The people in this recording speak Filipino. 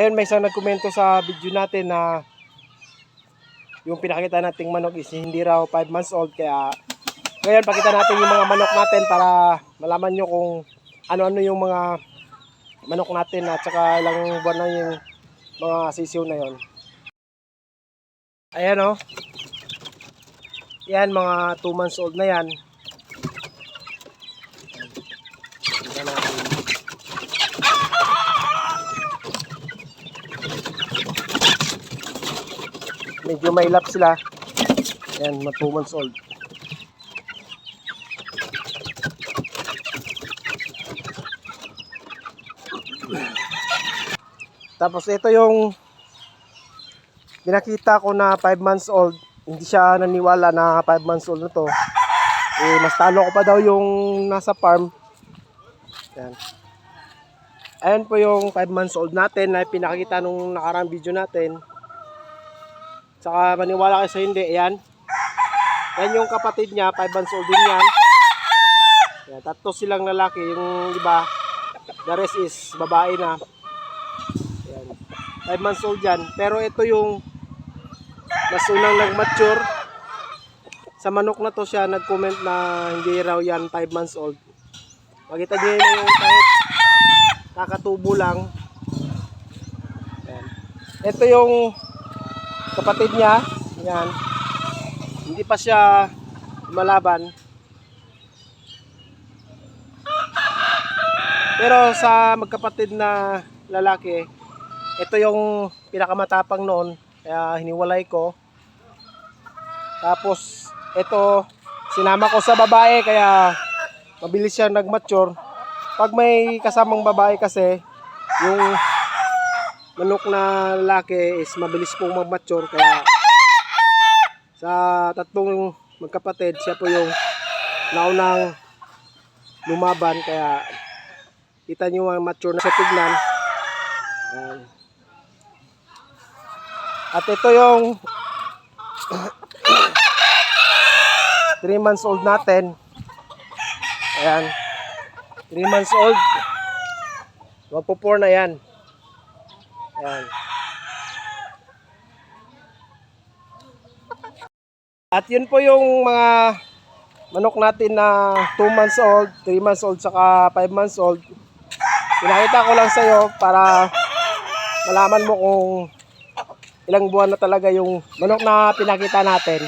ayun, may isang nagkomento sa video natin na yung pinakita nating manok is hindi raw 5 months old. Kaya ngayon, pakita natin yung mga manok natin para malaman nyo kung ano-ano yung mga manok natin at saka ilang buwan na yung mga sisiw na yon. Ayan o. Yan, mga 2 months old na yan. Tingnan natin. Medyo mailap sila. Yan, mga 2 months old. Tapos ito yung pinakita ko na 5 months old. Hindi siya naniwala na 5 months old na to. Eh, mas talo ko pa daw yung nasa farm. Yan. Ayan po yung 5 months old natin na pinakita nung nakarang video natin. Saka maniwala kayo sa hindi, ayan. Yan yung kapatid niya, 5 months old din yan. Yan, tatlo silang lalaki, yung iba, the rest is babae na. Yan. 5 months old yan. Pero ito yung mas unang nag-mature. Sa manok na to siya nag-comment na hindi raw yan 5 months old. Makita niyo yun yung kahit kakatubo lang. Yan. Ito yung kapatid niya. Yan. Hindi pa siya malaban. Pero sa magkapatid na lalaki, ito yung pinakamatapang noon. Kaya hiniwalay ko. Tapos, ito, sinama ko sa babae kaya mabilis siya nag-mature. Pag may kasamang babae kasi, yung manok na lalaki is mabilis pong mag-mature. Kaya, sa tatlong magkapatid, siya po yung naunang lumaban. Kaya, kita nyo ang mature na sa tignan. At ito yung 3 months old natin. Ayan. 3 months old. Magpo-4 na yan. Ayan. At yun po yung mga manok natin na 2 months old, 3 months old, saka 5 months old. Pinakita ko lang sa'yo para malaman mo kung ilang buwan na talaga yung manok na pinakita natin.